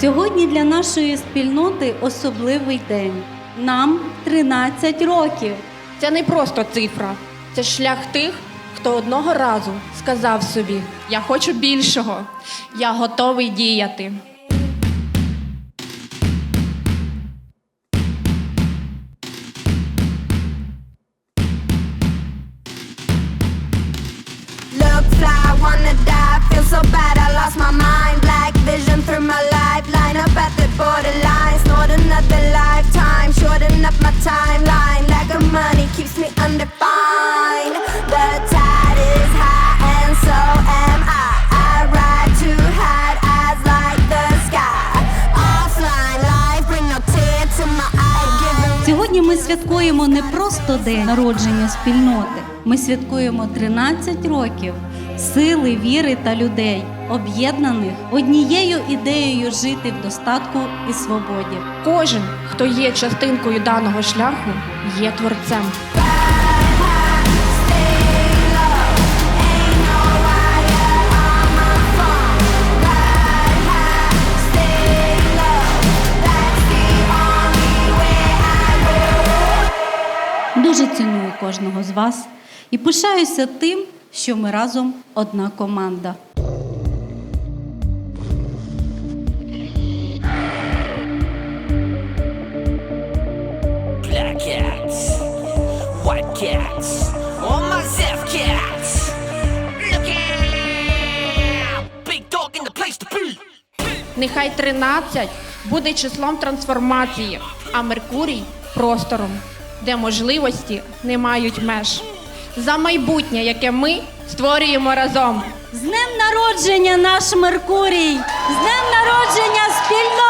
Сьогодні для нашої спільноти особливий день. Нам 13 років. Це не просто цифра, це шлях тих, хто одного разу сказав собі: Я хочу більшого, я готовий діяти. Look fly, wanna die, feel so bad, I lost my mind. Vision through my life, line up at the borderline. Snort another lifetime, shorten up my timeline. Lack of money keeps me undefined. The tide is high, and so am I. I ride to hide, eyes like the sky. Offline life, bring no tear to my eye. Сьогодні ми святкуємо не просто день народження спільноти. Ми святкуємо 13 років сили, віри та людей, об'єднаних однією ідеєю жити в достатку і свободі. Кожен, хто є частинкою даного шляху, є творцем. Дуже ціную кожного з вас і пишаюся тим, що ми разом одна команда. Cats, all myself cats. Look out! Big dog in the place to be. Нехай 13 буде числом трансформації, а Меркурій простором, де можливості не мають меж. За майбутнє, яке ми створюємо разом. З днем народження наш Меркурій! З днем народження спільноти!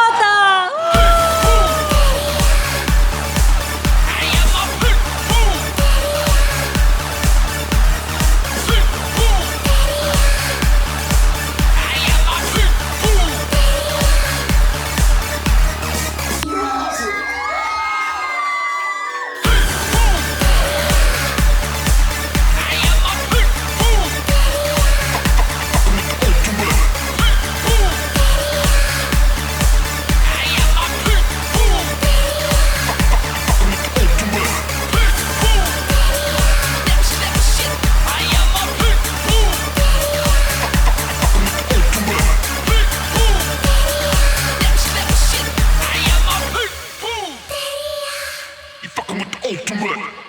Ultimate.